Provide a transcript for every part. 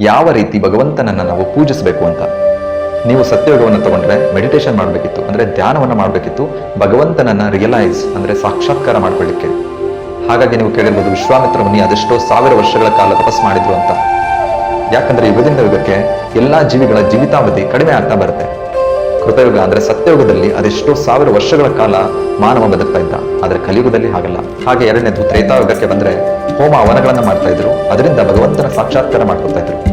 ಯಾವ ರೀತಿ ಭಗವಂತನನ್ನ ನಾವು ಪೂಜಿಸಬೇಕು ಅಂತ. ನೀವು ಸತ್ಯಯೋಗವನ್ನು ತಗೊಂಡ್ರೆ ಮೆಡಿಟೇಷನ್ ಮಾಡಬೇಕಿತ್ತು, ಅಂದ್ರೆ ಧ್ಯಾನವನ್ನು ಮಾಡಬೇಕಿತ್ತು, ಭಗವಂತನನ್ನ ರಿಯಲೈಸ್ ಅಂದ್ರೆ ಸಾಕ್ಷಾತ್ಕಾರ ಮಾಡ್ಕೊಳ್ಳಿಕ್ಕೆ. ಹಾಗಾಗಿ ನೀವು ಕೇಳಿರ್ಬೋದು, ವಿಶ್ವಾಮಿತ್ರ ಮುನಿ ಅದೆಷ್ಟೋ ಸಾವಿರ ವರ್ಷಗಳ ಕಾಲ ತಪಸ್ ಮಾಡಿದ್ರು ಅಂತ. ಯಾಕಂದ್ರೆ ಯುಗದಿಂದ ಯುಗಕ್ಕೆ ಎಲ್ಲಾ ಜೀವಿಗಳ ಜೀವಿತಾವಧಿ ಕಡಿಮೆ ಆಗ್ತಾ ಬರುತ್ತೆ. ಕೃತಯುಗ ಅಂದ್ರೆ ಸತ್ಯಯುಗದಲ್ಲಿ ಅದೆಷ್ಟೋ ಸಾವಿರ ವರ್ಷಗಳ ಕಾಲ ಮಾನವ ಬದುಕ್ತಾ ಇದ್ದ. ಆದರೆ ಕಲಿಯುಗದಲ್ಲಿ ಹಾಗಲ್ಲ. ಹಾಗೆ ಎರಡನೇದು ತ್ರೇತಾಯುಗಕ್ಕೆ ಬಂದ್ರೆ ಹೋಮ ಹವನಗಳನ್ನು ಮಾಡ್ತಾ ಇದ್ರು. ಅದರಿಂದ ಭಗವಂತನ ಸಾಕ್ಷಾತ್ಕಾರ ಮಾಡ್ಕೊತಾ ಇದ್ರು.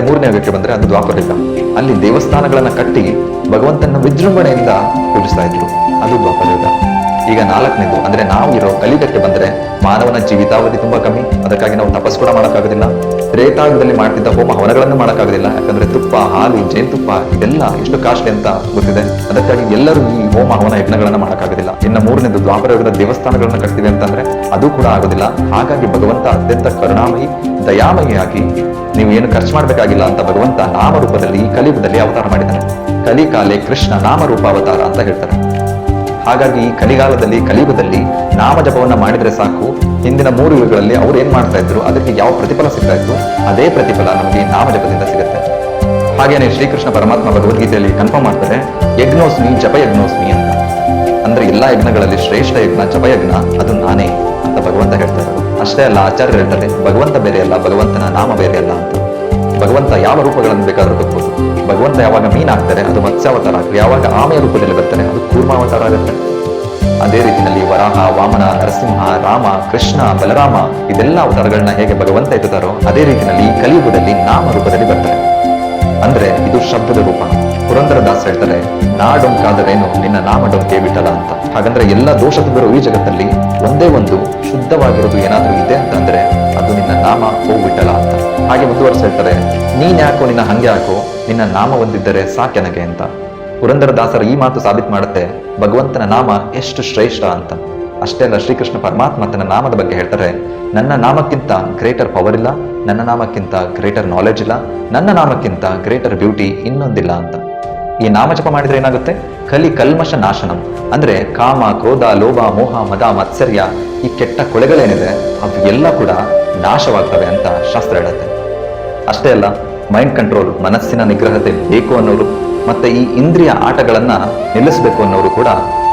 ಅದೇ ಮೂರನೇ ಯುಗಕ್ಕೆ ಬಂದ್ರೆ ಅದು ದ್ವಾಪರಯುಗ. ಅಲ್ಲಿ ದೇವಸ್ಥಾನಗಳನ್ನು ಕಟ್ಟಿ ಭಗವಂತನ ವಿಜೃಂಭಣೆಯಿಂದ ಪೂಜಿಸ್ತಾ ಇದ್ರು. ಅದು ದ್ವಾಪರಯುಗ. ಈಗ ನಾಲ್ಕನೇದು, ಅಂದ್ರೆ ನಾವು ಇರೋ ಕಲಿಯುಗಕ್ಕೆ ಬಂದ್ರೆ ಮಾನವನ ಜೀವಿತಾವಧಿ ತುಂಬಾ ಕಮ್ಮಿ. ಅದಕ್ಕಾಗಿ ನಾವು ತಪಸ್ ಕೂಡ ಮಾಡೋಕ್ಕಾಗೋದಿಲ್ಲ. ತ್ರೇತಾಯುಗದಲ್ಲಿ ಮಾಡ್ತಿದ್ದ ಹೋಮ ಹವನಗಳನ್ನು ಮಾಡೋಕ್ಕಾಗೋದಿಲ್ಲ. ಯಾಕಂದ್ರೆ ತುಪ್ಪ, ಹಾಲು ಜೇನುತುಪ್ಪ ಇದೆಲ್ಲ ಎಷ್ಟು ಕಾಸ್ಟ್ಲಿ ಅಂತ ಗೊತ್ತಿದೆ. ಅದಕ್ಕಾಗಿ ಎಲ್ಲರೂ ಈ ಹೋಮ ಹವನ ಯಜ್ಞಗಳನ್ನ ಮಾಡೋಕ್ಕಾಗೋದಿಲ್ಲ. ಇನ್ನು ಮೂರನೇದು ದ್ವಾಪರಯುಗದ ದೇವಸ್ಥಾನಗಳನ್ನು ಕಟ್ತಿದೆ ಅಂತಂದ್ರೆ ಅದು ಕೂಡ ಆಗೋದಿಲ್ಲ. ಹಾಗಾಗಿ ಭಗವಂತ ಅತ್ಯಂತ ಕರುಣಾಮಯಿ, ದಯಾಮಯಿಯಾಗಿ ನೀವು ಏನು ಖರ್ಚು ಮಾಡಬೇಕಾಗಿಲ್ಲ ಅಂತ ಭಗವಂತ ನಾಮರೂಪದಲ್ಲಿ ಈ ಕಲಿಯುಗದಲ್ಲಿ ಅವತಾರ ಮಾಡಿದ್ದಾನೆ. ಕಲಿಕಾಲೆ ಕೃಷ್ಣ ನಾಮರೂಪ ಅವತಾರ ಅಂತ ಹೇಳ್ತಾರೆ. ಹಾಗಾಗಿ ಈ ಕಲಿಗಾಲದಲ್ಲಿ, ಕಲಿಯುಗದಲ್ಲಿ ನಾಮ ಜಪವನ್ನ ಮಾಡಿದ್ರೆ ಸಾಕು. ಹಿಂದಿನ ಮೂರು ಯುಗಗಳಲ್ಲಿ ಅವರು ಏನು ಮಾಡ್ತಾ ಇದ್ರು, ಅದಕ್ಕೆ ಯಾವ ಪ್ರತಿಫಲ ಸಿಗ್ತಾ ಇತ್ತು, ಅದೇ ಪ್ರತಿಫಲ ನಮಗೆ ನಾಮ ಜಪದಿಂದ ಸಿಗುತ್ತೆ. ಹಾಗೇನೆ ಶ್ರೀಕೃಷ್ಣ ಪರಮಾತ್ಮ ಭಗವದ್ಗೀತೆಯಲ್ಲಿ ಕನ್ಫರ್ಮ್ ಮಾಡ್ತಾರೆ ಯಜ್ಞೋಸ್ಮಿ ಜಪ ಯಜ್ಞೋಸ್ಮಿ ಅಂತ. ಅಂದ್ರೆ ಎಲ್ಲಾ ಯಜ್ಞಗಳಲ್ಲಿ ಶ್ರೇಷ್ಠ ಯಜ್ಞ ಜಪಯಜ್ಞ ಅದು ನಾನೇ ಅಂತ ಭಗವಂತ ಹೇಳ್ತಾರೆ. ಅಷ್ಟೇ ಅಲ್ಲ, ಆಚಾರ್ಯರು ಹೇಳ್ತಾರೆ, ಭಗವಂತ ಬೇರೆ ಅಲ್ಲ, ಭಗವಂತನ ನಾಮ ಬೇರೆ ಅಲ್ಲ ಅಂತ. ಭಗವಂತ ಯಾವ ರೂಪಗಳನ್ನು ಬೇಕಾದ್ರೂ ತಗೋಬಹುದು ಭಗವಂತ ಯಾವಾಗ ಮೀನಾಗ್ತಾರೆ ಅದು ಮತ್ಸ್ಯಾವತಾರ ಆಗ್ತದೆ ಯಾವಾಗ ಆಮೆಯ ರೂಪದಲ್ಲಿ ಬರ್ತಾರೆ ಅದು ಕೂರ್ಮಾವತಾರ ಆಗುತ್ತೆ. ಅದೇ ರೀತಿಯಲ್ಲಿ ವರಾಹ, ವಾಮನ, ನರಸಿಂಹ, ರಾಮ, ಕೃಷ್ಣ, ಬಲರಾಮ, ಇದೆಲ್ಲ ಅವತಾರಗಳನ್ನ ಹೇಗೆ ಭಗವಂತ ಎತ್ತುತ್ತಾರೋ, ಅದೇ ರೀತಿಯಲ್ಲಿ ಕಲಿಯುಗದಲ್ಲಿ ನಾಮ ರೂಪದಲ್ಲಿ ಬರ್ತಾರೆ ಅಂದ್ರೆ ಇದು ಶಬ್ದದ ರೂಪ. ಪುರಂದರ ಹೇಳ್ತಾರೆ ಹೇಳ್ತಾರೆ ನಾಡೊಂಕಾದರೇನು? ನಿನ್ನ ನಾಮ ಡೊಂಕೆ ಬಿಟ್ಟಲ್ಲ ಅಂತ. ಹಾಗಂದ್ರೆ ಎಲ್ಲ ದೋಷದಿದ್ದರೂ ಈ ಜಗತ್ತಲ್ಲಿ ಒಂದೇ ಒಂದು ಶುದ್ಧವಾಗಿರೋದು ಏನಾದ್ರೂ ಇದೆ ಅಂತಂದ್ರೆ ಅದು ನಿನ್ನ ನಾಮ ಹೋಗ್ಬಿಟ್ಟಲ್ಲ ಅಂತ. ಹಾಗೆ ಮುಂದುವರ್ಸ ಹೇಳ್ತಾರೆ, ನೀನ್ ಯಾಕೋ ನಿನ್ನ ಹಂಗೆ ಯಾಕೋ? ನಿನ್ನ ನಾಮ ಒಂದಿದ್ದರೆ ಸಾಕೆನಗೆ ಅಂತ. ಪುರಂದರದಾಸರ ಈ ಮಾತು ಸಾಬೀತ್ ಮಾಡುತ್ತೆ, ಭಗವಂತನ ನಾಮ ಎಷ್ಟು ಶ್ರೇಷ್ಠ ಅಂತ. ಅಷ್ಟೇ ಅಲ್ಲ, ಶ್ರೀಕೃಷ್ಣ ಪರಮಾತ್ಮ ತನ್ನ ನಾಮದ ಬಗ್ಗೆ ಹೇಳ್ತಾರೆ, ನನ್ನ ನಾಮಕ್ಕಿಂತ ಗ್ರೇಟರ್ ಪವರ್ ಇಲ್ಲ, ನನ್ನ ನಾಮಕ್ಕಿಂತ ಗ್ರೇಟರ್ ನಾಲೆಡ್ಜ್ ಇಲ್ಲ, ನನ್ನ ನಾಮಕ್ಕಿಂತ ಗ್ರೇಟರ್ ಬ್ಯೂಟಿ ಇನ್ನೊಂದಿಲ್ಲ ಅಂತ. ಈ ನಾಮಜಪ ಮಾಡಿದ್ರೆ ಏನಾಗುತ್ತೆ? ಕಲಿ ಕಲ್ಮಶ ನಾಶನಂ. ಅಂದ್ರೆ ಕಾಮ, ಕ್ರೋಧ, ಲೋಭ, ಮೋಹ, ಮದ, ಮತ್ಸರ್ಯ ಈ ಕೆಟ್ಟ ಕೊಳೆಗಳೇನಿದೆ, ಅವು ಎಲ್ಲ ಕೂಡ ನಾಶವಾಗ್ತವೆ ಅಂತ ಶಾಸ್ತ್ರ ಹೇಳುತ್ತೆ. ಅಷ್ಟೇ ಅಲ್ಲ ಮೈಂಡ್ ಕಂಟ್ರೋಲ್ ಮನಸ್ಸಿನ ನಿಗ್ರಹತೆ ಬೇಕು ಅನ್ನೋರು, ಮತ್ತೆ ಈ ಇಂದ್ರಿಯ ಆಟಗಳನ್ನ ನಿಲ್ಲಿಸಬೇಕು ಅನ್ನೋರು ಕೂಡ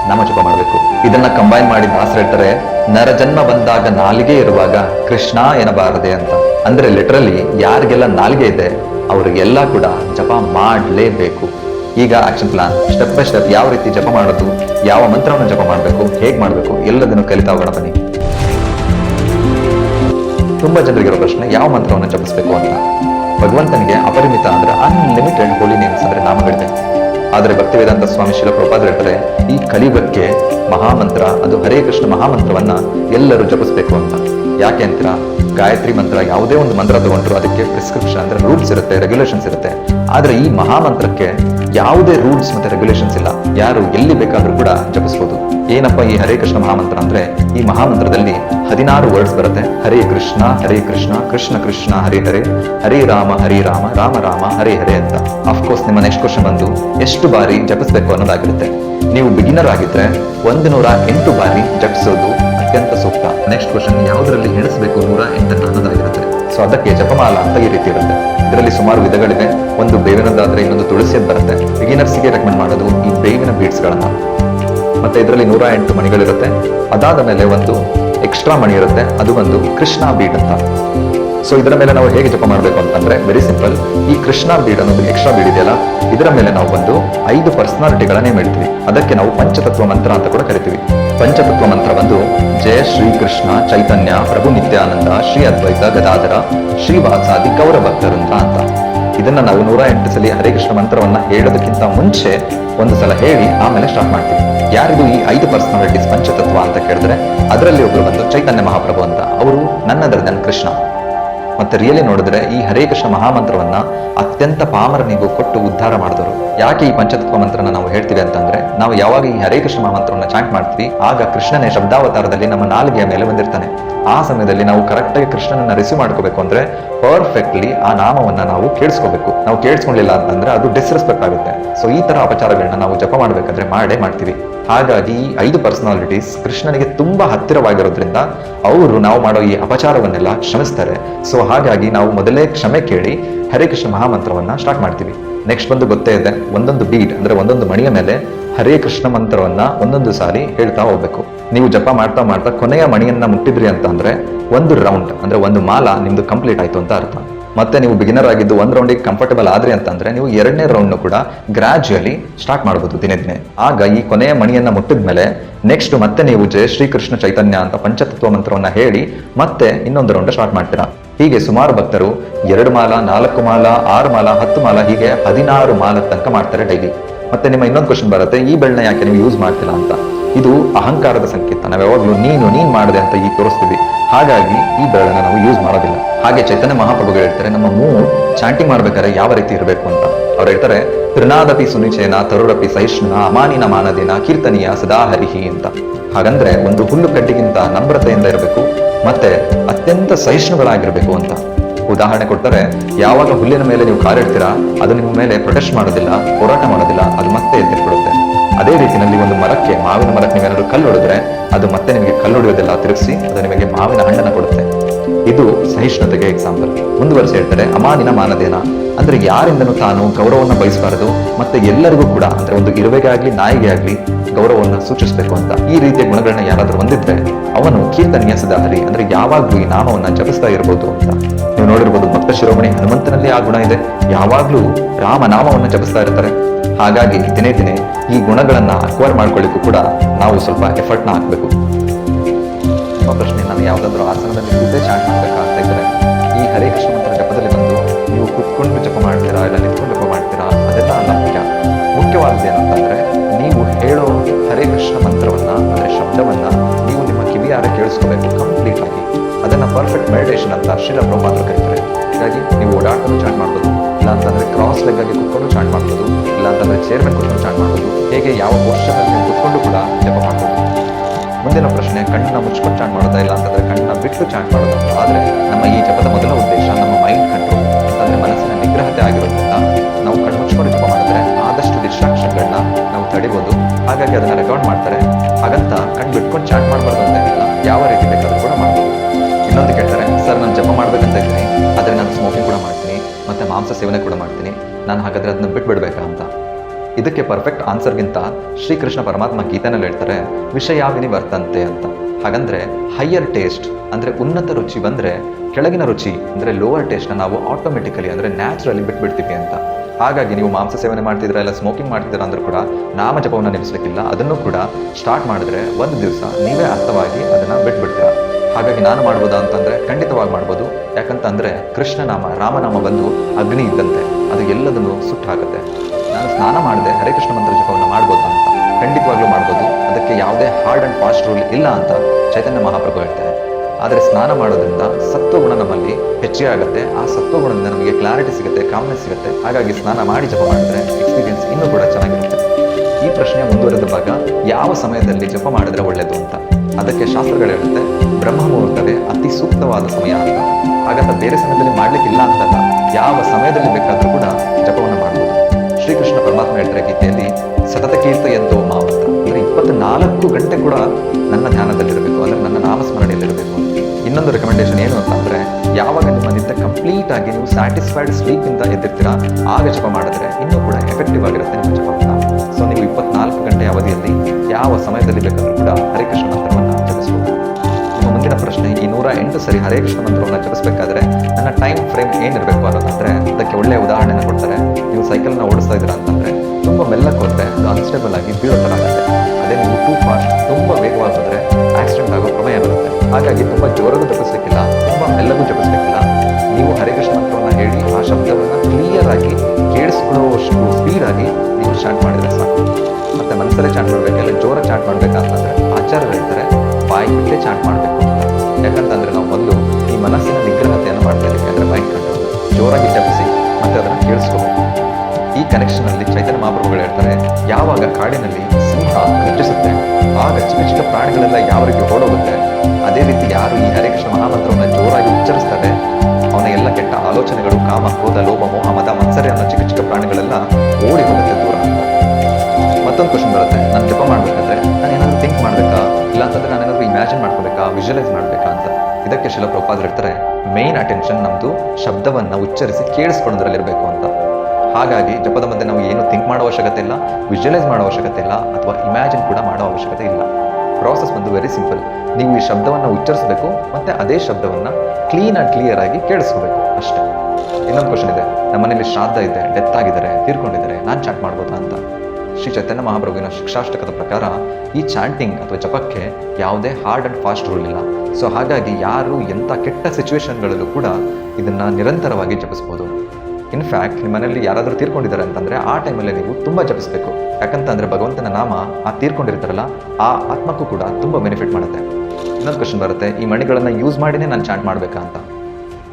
ನಾಮಜಪ ಮಾಡಬೇಕು. ಇದನ್ನ ಕಂಬೈನ್ ಮಾಡಿ ದಾಸರು ಹೇಳ್ತಾರೆ ನರಜನ್ಮ ಬಂದಾಗ ನಾಲಿಗೆ ಇರುವಾಗ ಕೃಷ್ಣ ಎನ್ನಬಾರದೆ ಅಂತ. ಅಂದ್ರೆ ಲಿಟ್ರಲಿ ಯಾರಿಗೆಲ್ಲ ನಾಲಿಗೆ ಇದೆ, ಅವರಿಗೆಲ್ಲ ಕೂಡ ಜಪ ಮಾಡಲೇಬೇಕು. ಈಗ action plan step by step ಯಾವ ರೀತಿ ಜಪ ಮಾಡೋದು, ಯಾವ ಮಂತ್ರವನ್ನು ಜಪ ಮಾಡಬೇಕು, ಹೇಗೆ ಮಾಡಬೇಕು, ಎಲ್ಲದನ್ನು ಕಲಿತಾ ಹೋಗೋಣ ಬನ್ನಿ. ತುಂಬಾ ಜನರಿಗಿರೋ ಪ್ರಶ್ನೆ, ಯಾವ ಮಂತ್ರವನ್ನು ಜಪಿಸಬೇಕು ಅಂತ. ಭಗವಂತನಿಗೆ ಅಪರಿಮಿತ ಅಂದ್ರೆ ಅನ್ಲಿಮಿಟೆಡ್ ಹೋಲಿ ನೇಮ್ಸ್ ಅಂದ್ರೆ ನಾಮಗಳಿದೆ. ಆದರೆ ಭಕ್ತಿವೇದಾಂತ ಸ್ವಾಮಿ ಶಿಲ ಪ್ರಪಾದ ಹೇಳ್ತಾರೆ, ಈ ಕಲಿಯುಗಕ್ಕೆ ಮಹಾಮಂತ್ರ, ಅದು ಹರೇ ಕೃಷ್ಣ ಮಹಾಮಂತ್ರವನ್ನ ಎಲ್ಲರೂ ಜಪಿಸಬೇಕು ಅಂತ. ಯಾಕೆ ಅಂತೀರಾ? ಗಾಯತ್ರಿ ಮಂತ್ರ ಯಾವುದೇ ಒಂದು ಮಂತ್ರ ತಗೊಂಡ್ರು ಅದಕ್ಕೆ ಪ್ರಿಸ್ಕ್ರಿಪ್ಷನ್ ಅಂದ್ರೆ ರೂಲ್ಸ್ ಇರುತ್ತೆ ರೆಗ್ಯುಲೇಷನ್ಸ್ ಇರುತ್ತೆ. ಆದ್ರೆ ಈ ಮಹಾಮಂತ್ರಕ್ಕೆ ಯಾವುದೇ ರೂಲ್ಸ್ ಮತ್ತೆ ರೆಗ್ಯುಲೇಷನ್ಸ್ ಇಲ್ಲ. ಯಾರು ಎಲ್ಲಿ ಬೇಕಾದ್ರೂ ಕೂಡ ಜಪಿಸ್ಬೋದು. ಏನಪ್ಪ ಈ ಹರೇ ಕೃಷ್ಣ ಮಹಾಮಂತ್ರ ಅಂದ್ರೆ? ಈ ಮಹಾಮಂತ್ರದಲ್ಲಿ ಹದಿನಾರು ವರ್ಡ್ಸ್ ಬರುತ್ತೆ. ಹರೇ ಕೃಷ್ಣ ಹರೇ ಕೃಷ್ಣ ಕೃಷ್ಣ ಕೃಷ್ಣ, ಹರೇ ಹರೇ ಹರೇ ರಾಮ ಹರೇ ರಾಮ ರಾಮ ರಾಮ, ಹರೇ ಹರೇ ಅಂತ. ಅಫ್ಕೋರ್ಸ್ ನಿಮ್ಮ ನೆಕ್ಸ್ಟ್ ಕ್ವಶನ್ ಬಂದು ಎಷ್ಟು ಬಾರಿ ಜಪಿಸಬೇಕು ಅನ್ನೋದಾಗಿರುತ್ತೆ. ನೀವು ಬಿಗಿನರ್ ಆಗಿದ್ರೆ ಒಂದು ನೂರ ಎಂಟು ಬಾರಿ ಜಪಿಸೋದು ಅತ್ಯಂತ ಸೂಕ್ತ. ನೆಕ್ಸ್ಟ್ ಕ್ವಶನ್ ಯಾವುದರಲ್ಲಿ ಎಣಿಸಬೇಕು ನೂರ ಎಂಟನ್ನು ಅನ್ನೋದಾಗಿರುತ್ತೆ ಸೊ ಅದಕ್ಕೆ ಜಪಮಾಲ ಅಂತ ಈ ರೀತಿ ಇರುತ್ತೆ. ಇದರಲ್ಲಿ ಸುಮಾರು ವಿಧಗಳಿವೆ. ಒಂದು ಬೇವಿನದಾದ್ರೆ ಇನ್ನೊಂದು ತುಳಸಿಯದ್ ಬರುತ್ತೆ. ಬಿಗಿನರ್ಸ್ಗೆ ರೆಕಮೆಂಡ್ ಮಾಡೋದು ಈ ಬೇವಿನ ಬೀಡ್ಸ್ಗಳನ್ನ ಮತ್ತೆ ಇದರಲ್ಲಿ ನೂರ ಎಂಟು ಮಣಿಗಳಿರುತ್ತೆ. ಅದಾದ ಮೇಲೆ ಒಂದು ಎಕ್ಸ್ಟ್ರಾ ಮಣಿ ಇರುತ್ತೆ. ಅದು ಒಂದು ಕೃಷ್ಣ ಬೀಡ್ ಅಂತ. ಸೊ ಇದರ ಮೇಲೆ ನಾವು ಹೇಗೆ ಜಪ ಮಾಡಬೇಕು ಅಂತಂದ್ರೆ ವೆರಿ ಸಿಂಪಲ್ ಈ ಕೃಷ್ಣ ಬೀಡ್ ಅನ್ನೋದು ಎಕ್ಸ್ಟ್ರಾ ಬೀಡ್ ಇದೆಯಲ್ಲ, ಇದರ ಮೇಲೆ ನಾವು ಬಂದು ಐದು ಪರ್ಸನಾಲಿಟಿಗಳ ನೇಮ್ ಅದಕ್ಕೆ ನಾವು ಪಂಚತತ್ವ ಮಂತ್ರ ಅಂತ ಕೂಡ ಕರಿತೀವಿ. ಪಂಚತತ್ವ ಮಂತ್ರ ಬಂದು, ಜಯ ಶ್ರೀ ಕೃಷ್ಣ ಚೈತನ್ಯ ಪ್ರಭು ನಿತ್ಯಾನಂದ ಶ್ರೀ ಅದ್ವೈತ ಗದಾಧರ ಶ್ರೀವಾಸಾದಿ ಗೌರ ಭಕ್ತರಂತ ಅಂತ. ಇದನ್ನ ನಾವು ನೂರ ಎಂಟು ಸಲ ಹರೇ ಕೃಷ್ಣ ಮಂತ್ರವನ್ನ ಹೇಳೋದಕ್ಕಿಂತ ಮುಂಚೆ ಒಂದು ಸಲ ಹೇಳಿ ಆಮೇಲೆ ಸ್ಟಾರ್ಟ್ ಮಾಡ್ತೀವಿ. ಯಾರಿಗೂ ಈ ಐದು ಪರ್ಸನಾಲಿಟೀಸ್ ಪಂಚತತ್ವ ಅಂತ ಕೇಳಿದ್ರೆ, ಅದರಲ್ಲಿ ಒಬ್ರು ಬಂದು ಚೈತನ್ಯ ಮಹಾಪ್ರಭು ಅಂತ. ಅವರು ನನ್ನದರ ನನ್ನ ಕೃಷ್ಣ. ಮತ್ತೆ ರಿಯಲಿ ನೋಡಿದ್ರೆ ಈ ಹರೇ ಕೃಷ್ಣ ಮಹಾಮಂತ್ರವನ್ನ ಅತ್ಯಂತ ಪಾಮರನಿಗೂ ಕೊಟ್ಟು ಉದ್ಧಾರ ಮಾಡಿದರು ಯಾಕೆ ಈ ಪಂಚತತ್ವ ಮಂತ್ರನ ನಾವು ಹೇಳ್ತೀವಿ ಅಂತಂದ್ರೆ, ನಾವು ಯಾವಾಗ ಈ ಹರೇ ಕೃಷ್ಣ ಮಹಾಮಂತ್ರವನ್ನ ಚಾಂಟ್ ಮಾಡ್ತೀವಿ, ಆಗ ಕೃಷ್ಣನೇ ಶಬ್ದಾವತಾರದಲ್ಲಿ ನಮ್ಮ ನಾಲಿಗೆಯ ಮೇಲೆ ಬಂದಿರ್ತಾನೆ. ಆ ಸಮಯದಲ್ಲಿ ನಾವು ಕರೆಕ್ಟಾಗಿ ಕೃಷ್ಣನನ್ನ ರಿಸೀವ್ ಮಾಡ್ಕೋಬೇಕು ಅಂದ್ರೆ ಪರ್ಫೆಕ್ಟ್ಲಿ ಆ ನಾಮವನ್ನ ನಾವು ಕೇಳಿಸ್ಕೋಬೇಕು. ನಾವು ಕೇಳಿಸ್ಕೊಂಡಿಲ್ಲ ಅಂತಂದ್ರೆ ಅದು ಡಿಸ್ರೆಸ್ಪೆಕ್ಟ್ ಆಗುತ್ತೆ. ಸೊ ಈ ತರ ಅಪಚಾರಗಳನ್ನ ನಾವು ಜಪ ಮಾಡಬೇಕಾದ್ರೆ ಮಾಡೇ ಮಾಡ್ತೀವಿ. ಹಾಗಾಗಿ ಈ ಐದು ಪರ್ಸನಾಲಿಟೀಸ್ ಕೃಷ್ಣನಿಗೆ ತುಂಬ ಹತ್ತಿರವಾಗಿರೋದ್ರಿಂದ ಅವರು ನಾವು ಮಾಡೋ ಈ ಅಪಚಾರವನ್ನೆಲ್ಲ ಕ್ಷಮಿಸ್ತಾರೆ. ಸೊ ಹಾಗಾಗಿ ನಾವು ಮೊದಲೇ ಕ್ಷಮೆ ಕೇಳಿ ಹರೇ ಕೃಷ್ಣ ಮಹಾಮಂತ್ರವನ್ನು ಸ್ಟಾರ್ಟ್ ಮಾಡ್ತೀವಿ. ನೆಕ್ಸ್ಟ್ ಬಂದು ಗೊತ್ತೇ ಇದೆ, ಒಂದೊಂದು ಬೀಟ್ ಅಂದ್ರೆ ಒಂದೊಂದು ಮಣಿಯ ಮೇಲೆ ಹರೇ ಕೃಷ್ಣ ಮಂತ್ರವನ್ನ ಒಂದೊಂದು ಸಾರಿ ಹೇಳ್ತಾ ಹೋಗ್ಬೇಕು. ನೀವು ಜಪ ಮಾಡ್ತಾ ಮಾಡ್ತಾ ಕೊನೆಯ ಮಣಿಯನ್ನ ಮುಟ್ಟಿದ್ರಿ ಅಂತ ಒಂದು ರೌಂಡ್ ಅಂದ್ರೆ ಒಂದು ಮಾಲ ನಿಮ್ಮದು ಕಂಪ್ಲೀಟ್ ಆಯಿತು ಅಂತ ಅರ್ಥ. ಮತ್ತೆ ನೀವು ಬಿಗಿನರ್ ಆಗಿದ್ದು ಒಂದು ರೌಂಡಿಗೆ ಕಂಫರ್ಟಬಲ್ ಆದ್ರೆ ಅಂತಂದ್ರೆ ನೀವು ಎರಡನೇ ರೌಂಡ್ ಕೂಡ ಗ್ರಾಜುಯಲಿ ಸ್ಟಾರ್ಟ್ ಮಾಡಬಹುದು ದಿನೇ ದಿನೇ. ಆಗ ಈ ಕೊನೆಯ ಮಣಿಯನ್ನ ಮುಟ್ಟಿದ್ಮೇಲೆ ನೆಕ್ಸ್ಟ್ ಮತ್ತೆ ನೀವು ಜಯ ಶ್ರೀಕೃಷ್ಣ ಚೈತನ್ಯ ಅಂತ ಪಂಚತತ್ವ ಮಂತ್ರವನ್ನ ಹೇಳಿ ಮತ್ತೆ ಇನ್ನೊಂದು ರೌಂಡ್ ಸ್ಟಾರ್ಟ್ ಮಾಡ್ತೀರಾ. ಹೀಗೆ ಸುಮಾರು ಭಕ್ತರು ಎರಡು ಮಾಲ, ನಾಲ್ಕು ಮಾಲ, ಆರು ಮಾಲ, ಹತ್ತು ಮಾಲ, ಹೀಗೆ ಹದಿನಾರು ಮಾಲ ತನಕ ಮಾಡ್ತಾರೆ ಡೈಲಿ ಮತ್ತೆ ನಿಮ್ಮ ಇನ್ನೊಂದು ಕ್ವಶನ್ ಬರುತ್ತೆ, ಈ ಬೆಳ್ಳ ಯಾಕೆ ನೀವು ಯೂಸ್ ಮಾಡ್ತಿಲ್ಲ ಅಂತ. ಇದು ಅಹಂಕಾರದ ಸಂಕೇತ. ನಾವು ಯಾವಾಗಲೂ ನೀನು, ನೀನ್ ಮಾಡಿದೆ ಅಂತ ಈ ತೋರಿಸ್ತೀವಿ. ಹಾಗಾಗಿ ಈ ಬೆರಳನ್ನ ನಾವು ಯೂಸ್ ಮಾಡೋದಿಲ್ಲ. ಹಾಗೆ ಚೈತನ್ಯ ಮಹಾಪ್ರಭುಗಳು ಹೇಳ್ತಾರೆ, ನಮ್ಮ ಮೂಡ್ ಚಾಂಟಿ ಮಾಡ್ಬೇಕಾದ್ರೆ ಯಾವ ರೀತಿ ಇರಬೇಕು ಅಂತ. ಅವ್ರು ಹೇಳ್ತಾರೆ, ತ್ರಿನಾದಪಿ ಸುನಿಚೇನ ತರುರಪಿ ಸಹಿಷ್ಣುನ, ಅಮಾನಿನ ಮಾನದಿನ, ಕೀರ್ತನೀಯ ಸದಾ ಹರಿಹಿ ಅಂತ. ಹಾಗಂದ್ರೆ ಒಂದು ಹುಲ್ಲು ಕಡ್ಡಿಗಿಂತ ನಮ್ರತೆಯಿಂದ ಇರಬೇಕು, ಮತ್ತೆ ಅತ್ಯಂತ ಸಹಿಷ್ಣುಗಳಾಗಿರ್ಬೇಕು ಅಂತ. ಉದಾಹರಣೆ ಕೊಡ್ತಾರೆ, ಯಾವಾಗ ಹುಲ್ಲಿನ ಮೇಲೆ ನೀವು ಕಾಲಿಡ್ತೀರಾ ಅದು ನಿಮ್ಮ ಮೇಲೆ ಪ್ರೊಟೆಸ್ಟ್ ಮಾಡೋದಿಲ್ಲ, ಹೋರಾಟ ಮಾಡೋದಿಲ್ಲ, ಅದು ಮತ್ತೆ ಎದ್ದಿಟ್ಬಿಡುತ್ತೆ ಅದೇ ರೀತಿಯಲ್ಲಿ ಒಂದು ಮರಕ್ಕೆ ಮಾವಿನ ಮರಕ್ಕೆ ನೀವೇನಾದ್ರು ಕಲ್ಲು ಹೊಡೆದ್ರೆ ಅದು ಮತ್ತೆ ನಿಮಗೆ ಕಲ್ಲು ಹೊಡೆಯೋದೆಲ್ಲ ತಿರುಗಿಸಿ ಅದು ನಿಮಗೆ ಮಾವಿನ ಹಣ್ಣನ್ನು ಕೊಡುತ್ತೆ. ಇದು ಸಹಿಷ್ಣುತೆಗೆ ಎಕ್ಸಾಂಪಲ್ ಮುಂದುವರೆಸಿ ಹೇಳ್ತಾರೆ ಅಮಾನಿನ ಮಾನದೇನ. ಅಂದ್ರೆ ಯಾರಿಂದನೂ ತಾನು ಗೌರವವನ್ನು ಬಯಸಬಾರದು, ಮತ್ತೆ ಎಲ್ಲರಿಗೂ ಕೂಡ, ಅಂದ್ರೆ ಒಂದು ಇರುವೆಗೆ ಆಗ್ಲಿ, ನಾಯಿಗೆ ಆಗ್ಲಿ ಗೌರವವನ್ನು ಸೂಚಿಸಬೇಕು ಅಂತ. ಈ ರೀತಿಯ ಗುಣಗಳನ್ನ ಯಾರಾದರೂ ಹೊಂದಿದ್ರೆ ಅವನು ಕೀರ್ತನೆಯ ಸದಾಹರಿ ಅಂದ್ರೆ ಯಾವಾಗ್ಲೂ ಈ ನಾಮವನ್ನ ಜಪಿಸ್ತಾ ಇರಬಹುದು ಅಂತ. ನೀವು ನೋಡಿರ್ಬೋದು ಭಕ್ತ ಶಿರೋಮಣಿ ಹನುಮಂತನಲ್ಲಿ ಆ ಗುಣ ಇದೆ. ಯಾವಾಗ್ಲೂ ರಾಮ ನಾಮವನ್ನು ಜಪಿಸ್ತಾ ಇರ್ತಾರೆ. ಹಾಗಾಗಿ ದಿನೇ ದಿನೇ ಈ ಗುಣಗಳನ್ನು ಅಕ್ವೈರ್ ಮಾಡ್ಕೊಳ್ಳಿಕ್ಕೂ ಕೂಡ ನಾವು ಸ್ವಲ್ಪ ಎಫರ್ಟ್ನ ಹಾಕಬೇಕು. ಪ್ರಶ್ನೆ ನಾನು ಯಾವುದಾದ್ರೂ ಆಸನದಲ್ಲಿ ಕೂತೇ ಚಾಟ್ ಮಾಡಬೇಕಾಗ್ತಾ ಇದ್ದರೆ ಈ ಹರೇ ಕೃಷ್ಣ ಮಂತ್ರ ಜಪದಲ್ಲಿ ಬಂದು ನೀವು ಕುತ್ಕೊಂಡು ಜಪ ಮಾಡ್ತೀರಾ ಇಲ್ಲ ನಿಂತ್ಕೊಂಡು ಜಪ ಮಾಡ್ತೀರಾ ಅದೆಲ್ಲ ಅಲ್ಲ ಮುಖ್ಯ. ಮುಖ್ಯವಾದದ್ದು ಏನಂತಂದ್ರೆ, ನೀವು ಹೇಳೋ ಹರೇ ಕೃಷ್ಣ ಮಂತ್ರವನ್ನ ಅಂದ್ರೆ ಶಬ್ದವನ್ನ ನೀವು ನಿಮ್ಮ ಕಿವಿಯಾರ ಕೇಳಿಸ್ಕೋಬೇಕು ಕಂಪ್ಲೀಟ್ ಆಗಿ. ಅದನ್ನ ಪರ್ಫೆಕ್ಟ್ ಮೆಡಿಟೇಷನ್ ಅಂತ ಶ್ರೀಲ ಪ್ರಭಾದ್ರು ಕರೀತಾರೆ. ಹೀಗಾಗಿ ನೀವು ಓಡಾಟವನ್ನು ಚಾಟ್ ಮಾಡ್ಬೋದು. ಇಲ್ಲ ಅಂತಂದ್ರೆ ಕ್ರಾಸ್ ಆಗಿ ಕುತ್ಕೊಂಡು ಚಾಟ್ ಮಾಡ್ಬೋದು ಇಲ್ಲ ಅಂತಂದ್ರೆ ಚೇರ್ ಮೇಲೆ ಕುತ್ಕೊಂಡು ಚಾಟ್ ಮಾಡ್ಬೋದು, ಹೇಗೆ ಯಾವ ಪೋಸ್ಟರ್ ಅಲ್ಲಿ ಕುತ್ಕೊಂಡು ಕೂಡ ಜಪ ಮಾಡ್ಬೋದು. ಮುಂದಿನ ಪ್ರಶ್ನೆ, ಕಣ್ಣನ್ನ ಮುಚ್ಕೊಂಡು ಚಾಟ್ ಮಾಡೋದಾ ಇಲ್ಲ ಅಂತಂದ್ರೆ ಕಣ್ಣನ್ನ ಬಿಟ್ಟು ಚಾಟ್ ಮಾಡೋದು. ಆದ್ರೆ ನಮ್ಮ ಈ ಜಪದ ಮೊದಲ ಉದ್ದೇಶ ನಮ್ಮ ಮೈಂಡ್ ಕಂಟ್ರೋಲ್ ಅಂತಂದ್ರೆ ಮನಸ್ಸಿನ ನಿಗ್ರಹತೆ ಆಗಿರೋದ್ರಿಂದ ನಾವು ಕಣ್ಣು ಮುಚ್ಕೊಂಡು ಜಪ ಮಾಡಿದ್ರೆ ಆದಷ್ಟು ಡಿಸ್ಟ್ರಾಕ್ಷನ್ಗಳನ್ನ ನಾವು ತಡಿಬೋದು. ಹಾಗಾಗಿ ಅದನ್ನ ರೆಕಾರ್ಡ್ ಮಾಡ್ತಾರೆ. ಹಾಗಂತ ಕಣ್ಣು ಬಿಟ್ಕೊಂಡು ಚಾಟ್ ಮಾಡಬಾರ್ದು. ನಾನು ಹಾಗಾದರೆ ಅದನ್ನ ಬಿಟ್ಬಿಡ್ಬೇಕಾ ಅಂತ? ಇದಕ್ಕೆ ಪರ್ಫೆಕ್ಟ್ ಆನ್ಸರ್ಗಿಂತ ಶ್ರೀಕೃಷ್ಣ ಪರಮಾತ್ಮ ಗೀತೆನಲ್ಲಿ ಹೇಳ್ತಾರೆ ವಿಷಯ ವಿಷಯಾವಿನಿ ವರ್ತಂತೆ ಅಂತ. ಹಾಗಂದರೆ ಹೈಯರ್ ಟೇಸ್ಟ್ ಅಂದರೆ ಉನ್ನತ ರುಚಿ ಬಂದರೆ ಕೆಳಗಿನ ರುಚಿ ಅಂದರೆ ಲೋವರ್ ಟೇಸ್ಟ್ನ ನಾವು ಆಟೋಮೆಟಿಕಲಿ ಅಂದರೆ ನ್ಯಾಚುರಲಿ ಬಿಟ್ಬಿಡ್ತೀವಿ ಅಂತ. ಹಾಗಾಗಿ ನೀವು ಮಾಂಸ ಸೇವನೆ ಮಾಡ್ತಿದ್ರೆ ಇಲ್ಲ ಸ್ಮೋಕಿಂಗ್ ಮಾಡ್ತಿದ್ದೀರಾ ಅಂದರೂ ಕೂಡ ನಾಮ ಜಪವನ್ನು ನಿಲ್ಲಿಸ್ಲಿಕ್ಕಿಲ್ಲ. ಅದನ್ನು ಕೂಡ ಸ್ಟಾರ್ಟ್ ಮಾಡಿದ್ರೆ ಒಂದು ದಿವಸ ನೀವೇ ಅರ್ಥವಾಗಿ ಅದನ್ನ ಬಿಟ್ಬಿಡ್ತೀರಾ. ಹಾಗಾಗಿ ನಾನು ಮಾಡ್ಬೋದಾ ಅಂತಂದರೆ ಖಂಡಿತವಾಗಿ ಮಾಡ್ಬೋದು. ಯಾಕಂತಂದರೆ ಕೃಷ್ಣನಾಮ, ರಾಮನಾಮ ಬಂದು ಅಗ್ನಿ ಇದ್ದಂತೆ. ಅದು ಎಲ್ಲದನ್ನು ಸುಟ್ಟು ನಾನು ಸ್ನಾನ ಮಾಡಿದೆ, ಹರೇ ಕೃಷ್ಣ ಮಂತ್ರ ಜಪವನ್ನು ಮಾಡ್ಬೋದಾ ಅಂತ. ಖಂಡಿತವಾಗ್ಲೂ ಮಾಡ್ಬೋದು. ಅದಕ್ಕೆ ಯಾವುದೇ ಹಾರ್ಡ್ ಅಂಡ್ ಫಾಸ್ಟ್ ರೂಲ್ ಇಲ್ಲ ಅಂತ ಚೈತನ್ಯ ಮಹಾಪ್ರಭು ಹೇಳ್ತಾರೆ. ಆದರೆ ಸ್ನಾನ ಮಾಡೋದ್ರಿಂದ ಸತ್ವಗುಣ ನಮ್ಮಲ್ಲಿ ಹೆಚ್ಚಿಗೆ ಆಗುತ್ತೆ. ಆ ಸತ್ವಗುಣದಿಂದ ನಮಗೆ ಕ್ಲಾರಿಟಿ ಸಿಗುತ್ತೆ ಕಾಮ್ನೆಸ್ ಸಿಗುತ್ತೆ. ಹಾಗಾಗಿ ಸ್ನಾನ ಮಾಡಿ ಜಪ ಮಾಡಿದ್ರೆ ಎಕ್ಸ್ಪೀರಿಯನ್ಸ್ ಇನ್ನೂ ಕೂಡ ಚೆನ್ನಾಗಿರುತ್ತೆ. ಈ ಪ್ರಶ್ನೆ ಮುಂದುವರೆದ ಭಾಗ, ಯಾವ ಸಮಯದಲ್ಲಿ ಜಪ ಮಾಡಿದ್ರೆ ಒಳ್ಳೆಯದು ಅಂತ. ಅದಕ್ಕೆ ಶಾಸ್ತ್ರಗಳು ಹೇಳುತ್ತೆ, ಬ್ರಹ್ಮ ಮುಹೂರ್ತವೇ ಅತಿ ಸೂಕ್ತವಾದ ಸಮಯ ಅಂತ. ಹಾಗಂತ ಬೇರೆ ಸಮಯದಲ್ಲಿ ಮಾಡ್ಲಿಕ್ಕಿಲ್ಲ ಅಂತಲ್ಲ, ಯಾವ ಸಮಯದಲ್ಲಿ ಬೇಕಾದರೂ ಕೂಡ ಜಪವನ್ನು ಮಾಡಬಹುದು ಶ್ರೀಕೃಷ್ಣ ಪರಮಾತ್ಮ ಹೇಳ್ತಾರೆ ಗೀತೆಯಲ್ಲಿ, ಸತತ ಕೀರ್ತಯಂತೋ ಮಾವಂತ ಅಂದರೆ ಇಪ್ಪತ್ನಾಲ್ಕು ಗಂಟೆ ಕೂಡ ನನ್ನ ಧ್ಯಾನದಲ್ಲಿರಬೇಕು, ಅಂದರೆ ನನ್ನ ನಾಮಸ್ಮರಣೆಯಲ್ಲಿರಬೇಕು. ಇನ್ನೊಂದು ರೆಕಮೆಂಡೇಶನ್ ಏನು ಅಂತಂದ್ರೆ ಯಾವಾಗ ನಿಮ್ಮ ನಿದ್ದೆ ಕಂಪ್ಲೀಟ್ ಆಗಿ ನೀವು ಸ್ಯಾಟಿಸ್ಫೈಡ್ ಸ್ಲೀಪ್ ಇಂದ ಎದ್ದಿರ್ತೀರಾ, ಆಗ ಜಪ ಮಾಡಿದ್ರೆ ಇನ್ನೂ ಕೂಡ ಎಫೆಕ್ಟಿವ್ ಆಗಿರುತ್ತೆ ನಿಮ್ಮ ಜಪ ಸೊ ನೀವು ಇಪ್ಪತ್ನಾಲ್ಕು ಗಂಟೆ ಅವಧಿಯಲ್ಲಿ ಯಾವ ಸಮಯದಲ್ಲಿ ಬೇಕಾದರೂ ಕೂಡ ಹರಿಕೃಷ್ಣ ಮಂತ್ರವನ್ನು ಜಪಿಸಬಹುದು ಪ್ರಶ್ನೆ ಈ ನೂರ ಎಂಟು ಸರಿ ಹರೇ ಕೃಷ್ಣ ಮಂತ್ರವನ್ನು ಜಪಿಸಬೇಕಾದ್ರೆ ನನ್ನ ಟೈಮ್ ಫ್ರೇಮ್ ಏನಿರಬೇಕು ಅನ್ನೋದಂದ್ರೆ ಅದಕ್ಕೆ ಒಳ್ಳೆಯ ಉದಾಹರಣೆನ ಕೊಡ್ತಾರೆ. ನೀವು ಸೈಕಲ್ನ ಓಡಿಸ್ತಾ ಇದ್ದೀರಾ ಅಂತಂದ್ರೆ ತುಂಬ ಮೆಲ್ಲಕ್ಕೆ ಕೊಟ್ಟರೆ ಅದು ಅನ್ಸ್ಟೇಬಲ್ ಆಗಿ ಬೀಳೋ ಥರ ಆಗುತ್ತೆ. ಅದೇ ನೀವು ಟೂ ಫಾಸ್ಟ್ ತುಂಬ ವೇಗವಾಗಿ ಆಕ್ಸಿಡೆಂಟ್ ಆಗೋ ಪ್ರಮೇಯ ಇರುತ್ತೆ ಹಾಗಾಗಿ ತುಂಬ ಜೋರಾಗಿ ಯಾಕಂತಂದ್ರೆ ನಾವು ಮೊದಲು ಈ ಮನಸ್ಸಿನ ನಿಗ್ರಹತೆಯನ್ನು ಮಾಡ್ತಾ ಇದ್ದೀವಿ ಅಂದ್ರೆ ಮೈಂಡ್ ಜೋರಾಗಿ ಜಪಿಸಿ ಮತ್ತೆ ಅದನ್ನು ಕೇಳಿಸ್ಕೋಬೇಕು. ಈ ಕನೆಕ್ಷನ್ ಅಲ್ಲಿ ಚೈತನ್ಯ ಮಹಾಪ್ರಭುಗಳು ಹೇಳ್ತಾರೆ, ಯಾವಾಗ ಕಾಡಿನಲ್ಲಿ ಸಿಂಹ ಗರ್ಜಿಸುತ್ತೆ ಆಗ ಚಿಕ್ಕ ಚಿಕ್ಕ ಪ್ರಾಣಿಗಳೆಲ್ಲ ಯಾವ ರೀತಿ ಓಡೋಗುತ್ತೆ, ಅದೇ ರೀತಿ ಯಾರು ಈ ಹರೇ ಕೃಷ್ಣ ಮಹಾಮಂತ್ರವನ್ನು ಜೋರಾಗಿ ಉಚ್ಚರಿಸ್ತಾರೆ, ಅವನ ಎಲ್ಲ ಕೆಟ್ಟ ಆಲೋಚನೆಗಳು, ಕಾಮ, ಕ್ರೋಧ, ಲೋಭ, ಮೋಹ ಮದ ಮತ್ಸರ್ಯ ಅನ್ನೋ ಚಿಕ್ಕ ಚಿಕ್ಕ ಪ್ರಾಣಿಗಳೆಲ್ಲ ಓಡಿ ಹೋಗುತ್ತೆ ದೂರ. ಇದಕ್ಕೆ ಶಿಲ ಪ್ರಪಾದ್ರು ಇರ್ತಾರೆ ಮೇನ್ ಅಟೆನ್ಷನ್ ನಮ್ದು ಶಬ್ದವನ್ನ ಉಚ್ಚರಿಸಿ ಕೇಳಿಸ್ಕೊಳ್ಳೋದ್ರಲ್ಲಿರಬೇಕು ಅಂತ. ಹಾಗಾಗಿ ಜಪದ ಮಧ್ಯೆ ನಾವು ಏನು ಥಿಂಕ್ ಮಾಡೋ ಅವಶ್ಯಕತೆ ಇಲ್ಲ ವಿಜುವಲೈಸ್ ಮಾಡೋ ಅವಶ್ಯಕತೆ ಇಲ್ಲ, ಅಥವಾ ಇಮ್ಯಾಜಿನ್ ಕೂಡ ಮಾಡೋ ಅವಶ್ಯಕತೆ ಇಲ್ಲ. ಪ್ರಾಸೆಸ್ ಬಂದು ವೆರಿ ಸಿಂಪಲ್ ನೀವು ಈ ಶಬ್ದವನ್ನು ಉಚ್ಚರಿಸಬೇಕು, ಮತ್ತೆ ಅದೇ ಶಬ್ದವನ್ನ ಕ್ಲೀನ್ ಆ್ಯಂಡ್ ಕ್ಲಿಯರ್ ಆಗಿ ಕೇಳಿಸ್ಕೋಬೇಕು. ಅಷ್ಟೇ. ಇನ್ನೊಂದು ಕ್ವಶನ್ ಇದೆ. ನಮ್ಮ ಮನೇಲಿ ಶ್ರಾದ್ದ ಇದೆ ಡೆತ್ ಆಗಿದ್ದಾರೆ, ತೀರ್ಕೊಂಡಿದ್ದಾರೆ, ನಾನು ಚಾಟ್ ಮಾಡ್ಬೋದಾ ಅಂತ? ಶ್ರೀ ಚೈತನ್ಯ ಮಹಾಪ್ರಭುವಿನ ಶಿಕ್ಷಾಷ್ಟಕದ ಪ್ರಕಾರ ಈ ಚಾಂಟಿಂಗ್ ಅಥವಾ ಜಪಕ್ಕೆ ಯಾವುದೇ ಹಾರ್ಡ್ ಅಂಡ್ ಫಾಸ್ಟ್ ರೂಲ್ ಇಲ್ಲ. ಸೊ ಹಾಗಾಗಿ ಯಾರು ಎಂಥ ಕೆಟ್ಟ ಸಿಚುವೇಶನ್ಗಳಲ್ಲೂ ಕೂಡ ಇದನ್ನು ನಿರಂತರವಾಗಿ ಜಪಿಸ್ಬೋದು. ಇನ್ಫ್ಯಾಕ್ಟ್ ನಿಮ್ಮ ಮನೆಯಲ್ಲಿ ಯಾರಾದರೂ ತೀರ್ಕೊಂಡಿದ್ದಾರೆ ಅಂತಂದರೆ ಆ ಟೈಮಲ್ಲಿ ನೀವು ತುಂಬ ಜಪಿಸಬೇಕು. ಯಾಕಂತಂದರೆ ಭಗವಂತನ ನಾಮ ಆ ತೀರ್ಕೊಂಡಿರ್ತಾರಲ್ಲ, ಆ ಆತ್ಮಕ್ಕೂ ಕೂಡ ತುಂಬ ಬೆನಿಫಿಟ್ ಮಾಡುತ್ತೆ. ಇನ್ನೊಂದು ಕ್ವಶನ್ ಬರುತ್ತೆ, ಈ ಮಣಿಗಳನ್ನು ಯೂಸ್ ಮಾಡಿನೇ ನಾನು ಚಾಂಟ್ ಮಾಡಬೇಕಾ ಅಂತ?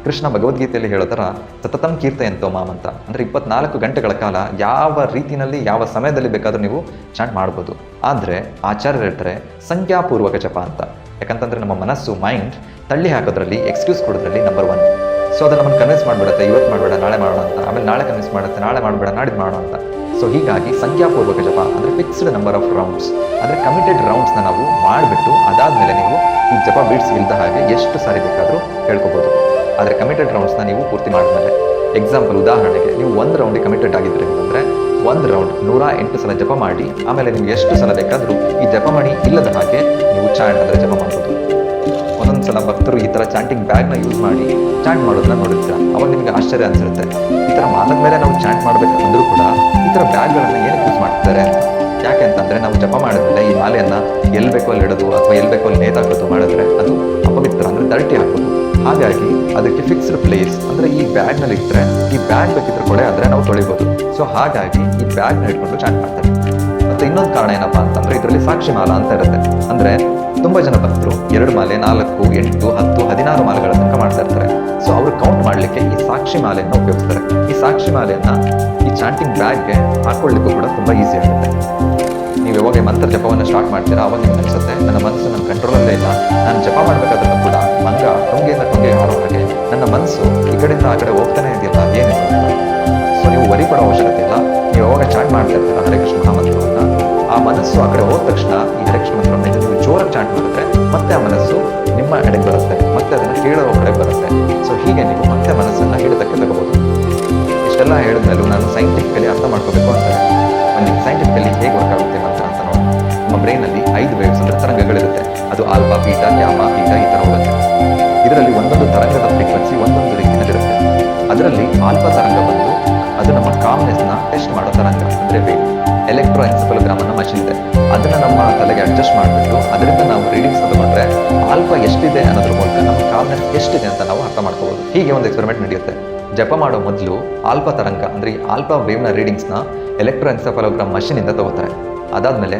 ಕೃಷ್ಣ ಭಗವದ್ಗೀತೆಯಲ್ಲಿ ಹೇಳೋ ಥರ ಸತತಂ ಕೀರ್ತಯಂತೋ ಮಾಮ್ ಅಂತ. ಅಂದರೆ ಇಪ್ಪತ್ನಾಲ್ಕು ಗಂಟೆಗಳ ಕಾಲ ಯಾವ ರೀತಿಯಲ್ಲಿ, ಯಾವ ಸಮಯದಲ್ಲಿ ಬೇಕಾದರೂ ನೀವು ಚಾಂಟ್ ಮಾಡ್ಬೋದು. ಆದರೆ ಆಚಾರ್ಯರು ಹೇಳ್ತಾರೆ, ಸಂಖ್ಯಾಪೂರ್ವಕ ಜಪ ಅಂತ. ಯಾಕಂತಂದರೆ ನಮ್ಮ ಮನಸ್ಸು ಮೈಂಡ್ ತಳ್ಳಿ ಹಾಕೋದ್ರಲ್ಲಿ ಎಕ್ಸ್ಕ್ಯೂಸ್ ಕೊಡೋದ್ರಲ್ಲಿ ನಂಬರ್ ಒನ್ ಸೊ ಅದನ್ನು ನಮ್ಮನ್ನು ಕನ್ವಿನ್ಸ್ ಮಾಡಿಬಿಡುತ್ತೆ, ಇವತ್ತು ಮಾಡಬೇಡ, ನಾಳೆ ಮಾಡೋಣ ಅಂತ. ಆಮೇಲೆ ನಾಳೆ ಕನ್ವಿನ್ಸ್ ಮಾಡುತ್ತೆ, ನಾಳೆ ಮಾಡಬೇಡ, ನಾಡಿದ್ದು ಮಾಡೋಣ ಅಂತ. ಸೊ ಹೀಗಾಗಿ ಸಂಖ್ಯಾಪೂರ್ವಕ ಜಪ ಅಂದರೆ ಫಿಕ್ಸ್ಡ್ ನಂಬರ್ ಆಫ್ ರೌಂಡ್ಸ್ ಅಂದರೆ ಕಮಿಟೆಡ್ ರೌಂಡ್ಸ್ನ ನಾವು ಮಾಡಿಬಿಟ್ಟು ಅದಾದಮೇಲೆ ನೀವು ಈ ಜಪ ಬೀಟ್ಸ್ ಇಲ್ದ ಹಾಗೆ ಎಷ್ಟು ಸಾರಿ ಬೇಕಾದರೂ ಹೇಳ್ಕೊಬೋದು. ಆದರೆ ಕಮಿಟೆಡ್ ರೌಂಡ್ಸ್ನ ನೀವು ಪೂರ್ತಿ ಮಾಡಿದ್ಮೇಲೆ ಎಕ್ಸಾಂಪಲ್ ಉದಾಹರಣೆಗೆ ನೀವು ಒಂದು ರೌಂಡಿಗೆ ಕಮಿಟೆಡ್ ಆಗಿದ್ರೆ ಅಂದರೆ, ಒಂದು ರೌಂಡ್ ನೂರ ಎಂಟು ಸಲ ಜಪ ಮಾಡಿ, ಆಮೇಲೆ ನಿಮ್ಗೆ ಎಷ್ಟು ಸಲ ಬೇಕಾದರೂ ಈ ಜಪಮಣಿ ಇಲ್ಲದ ಹಾಗೆ ನೀವು ಚಾಂಟ್ ಅಂದರೆ ಜಪ ಮಾಡ್ಬೋದು. ಒಂದೊಂದು ಸಲ ಭಕ್ತರು ಈ ಥರ ಚಾಂಟಿಂಗ್ ಬ್ಯಾಗ್ನ ಯೂಸ್ ಮಾಡಿ ಚಾಂಟ್ ಮಾಡೋದನ್ನ ನೋಡಿರ್ತೀರ? ಅವಾಗ ನಿಮಗೆ ಆಶ್ಚರ್ಯ ಅನಿಸಿರುತ್ತೆ. ಈ ಥರ ಮಾಲದ ಮೇಲೆ ನಾವು ಚಾಂಟ್ ಮಾಡಬೇಕಂದ್ರೂ ಕೂಡ ಈ ಥರ ಬ್ಯಾಗ್ಗಳನ್ನು ಏನಕ್ಕೆ ಯೂಸ್ ಮಾಡ್ತಾರೆ ಯಾಕೆ ಅಂತಂದರೆ ನಾವು ಜಪ ಮಾಡಿದ್ಮೇಲೆ ಈ ಮಾಲೆಯನ್ನು ಎಲ್ಲಿ ಬೇಕೋ ಅಲ್ಲಿ ಇಡೋದು ಅಥವಾ ಎಲ್ಲಿ ಬೇಕೋ ಅಲ್ಲಿ ನೇತಾಕೋದು ಮಾಡಿದ್ರೆ ಅದು ಅಪವಿತ್ರ ಅಂದರೆ ದರ್ಟಿ ಹಾಕೋದು ಹಾಗಾಗಿ ಅದಕ್ಕೆ ಫಿಕ್ಸ್ಡ್ ಪ್ಲೇಸ್ ಅಂದರೆ ಈ ಬ್ಯಾಗ್ನಲ್ಲಿ ಇಟ್ಟರೆ ಈ ಬ್ಯಾಗ್ ಬೇಕಿದ್ರೆ ಕೊಡೆ, ಆದರೆ ನಾವು ತೊಳಿಬೋದು. ಸೊ ಹಾಗಾಗಿ ಈ ಬ್ಯಾಗ್ನ ಇಟ್ಕೊಂಡು ಚಾಟ್ ಮಾಡ್ತಾರೆ. ಮತ್ತೆ ಇನ್ನೊಂದು ಕಾರಣ ಏನಪ್ಪಾ ಅಂತಂದ್ರೆ ಇದರಲ್ಲಿ ಸಾಕ್ಷಿ ಮಾಲ ಅಂತ ಇರುತ್ತೆ. ಅಂದ್ರೆ ತುಂಬಾ ಜನ ಭಕ್ತರು ಎರಡು ಮಾಲೆ, ನಾಲ್ಕು, ಎಂಟು, ಹತ್ತು, ಹದಿನಾರು ಮಾಲೆಗಳ ತನಕ ಮಾಡ್ತಾ ಇರ್ತಾರೆ. ಸೊ ಅವರು ಕೌಂಟ್ ಮಾಡ್ಲಿಕ್ಕೆ ಈ ಸಾಕ್ಷಿ ಮಾಲೆಯನ್ನು ಉಪಯೋಗಿಸ್ತಾರೆ. ಈ ಸಾಕ್ಷಿ ಮಾಲೆಯನ್ನ ಈ ಚಾಂಟಿಂಗ್ ಬ್ಯಾಗ್ಗೆ ಹಾಕೊಳ್ಳಿಕ್ಕೂ ಕೂಡ ತುಂಬಾ ಈಸಿ ಆಗುತ್ತೆ. ನೀವು ಯಾವಾಗ ಮಂತ್ರ ಜಪವನ್ನು ಸ್ಟಾರ್ಟ್ ಮಾಡ್ತೀರಾ, ಅವಾಗ ನಿಮ್ಗೆ ಅನಿಸುತ್ತೆ, ನನ್ನ ಮನಸ್ಸು ನನ್ನ ಕಂಟ್ರೋಲಲ್ಲೇ ಇಲ್ಲ, ನಾನು ಜಪ ಮಾಡಬೇಕಾದ್ರೂ ಕೂಡ ಮಂಗ ಟೊಂಗೆಯಿಂದ ಟೊಂಗೆ ಹಾಗೆ ನನ್ನ ಮನಸ್ಸು ಈ ಕಡೆಯಿಂದ ಆ ಕಡೆ ಹೋಗ್ತಾನೆ ಇದೆಯಲ್ಲ ಏನಿಲ್ಲ ಸೊ ನೀವು ವರಿ ಪಡೋ ಅವಶ್ಯಕತೆ ಇಲ್ಲ, ನೀವು ಯಾವಾಗ ಚಾಟ್ ಮಾಡ್ತಾ ಇರ್ತೀರ ಹರೇ ಕೃಷ್ಣ ಮಹಾಮಂತ್ರವನ್ನು ಆ ಮನಸ್ಸು ಆ ಕಡೆ ಹೋದ ತಕ್ಷಣ ಈ ಹರೇ ಕೃಷ್ಣ ಮಂತ್ರವನ್ನು ನೀವು ಜೋರಾಗಿ ಚಾಟ್ ಮಾಡಿದ್ರೆ ಮತ್ತೆ ಆ ಮನಸ್ಸು ನಿಮ್ಮ ಎಡೆಗೆ ಬರುತ್ತೆ, ಮತ್ತೆ ಅದನ್ನು ಕೇಳೋ ಕಡೆ ಬರುತ್ತೆ. ಸೊ ಹೀಗೆ ನೀವು ಮತ್ತೆ ಮನಸ್ಸನ್ನು ಹಿಡಿದಕ್ಕೆ ತಗೋಬಹುದು. ಇಷ್ಟೆಲ್ಲ ಹೇಳಿದ್ಮೇಲೂ ನಾನು ಸೈಂಟಿಫಿಕಲಿ ಅರ್ಥ ಮಾಡ್ಕೋಬೇಕು ಅಂತಾರೆ ಒಂದು ಸೈಂಟಿಫಿಕಲಿ ಹೇಗೆ ವರ್ಕ್ ಆಗುತ್ತೆ ನಮ್ಮ ಬ್ರೈನಲ್ಲಿ ಐದು ವೇವ್ಸ್ ಅಂದ್ರೆ ತರಂಗಗಳಿರುತ್ತೆ. ಅದು ಆಲ್ಫಾ ಬೀಟಾ ಯಾಮ ಬೀಟಾ ಈ ಥರ ಹೋಗುತ್ತೆ. ಇದರಲ್ಲಿ ಒಂದೊಂದು ತರಂಗದ ಫ್ರೀಕ್ವೆನ್ಸಿ ಒಂದೊಂದು ರೀತಿಯಲ್ಲಿರುತ್ತೆ. ಅದರಲ್ಲಿ ಆಲ್ಫಾ ತರಂಗ ಬಂದು ಅದು ನಮ್ಮ ಕಾಮ್ನೆಸ್ನ ಟೆಸ್ಟ್ ಮಾಡೋ ತರಂಗ, ಅಂದರೆ ವೇವ್ ಎಲೆಕ್ಟ್ರೋ ಎನ್ಸಫಲೋಗ್ರಾಮ್ ಅನ್ನೋ ಮಷಿನ್ ಇದೆ ಅದನ್ನ ನಮ್ಮ ತಲೆಗೆ ಅಡ್ಜಸ್ಟ್ ಮಾಡಿಬಿಟ್ಟು ಅದರಿಂದ ನಾವು ರೀಡಿಂಗ್ಸ್ ತಗೊಂಡ್ರೆ ಆಲ್ಫಾ ಎಷ್ಟಿದೆ ಅನ್ನೋದ್ರ ಮೂಲಕ ನಮ್ಮ ಕಾಮ್ನೆಸ್ ಎಷ್ಟಿದೆ ಅಂತ ನಾವು ಅರ್ಥ ಮಾಡ್ಕೋಬಹುದು ಹೀಗೆ ಒಂದು ಎಕ್ಸ್ಪೆರಿಮೆಂಟ್ ನಡೆಯುತ್ತೆ. ಜಪ ಮಾಡೋ ಮೊದಲು ಆಲ್ಫಾ ತರಂಗ, ಅಂದರೆ ಆಲ್ಫಾ ವೇವ್ನ ರೀಡಿಂಗ್ಸ್ನ ಎಲೆಕ್ಟ್ರೋ ಎನ್ಸಫಲೋಗ್ರಾಮ್ ಮಷಿನಿಂದ ತಗೋತಾರೆ. ಅದಾದ್ಮೇಲೆ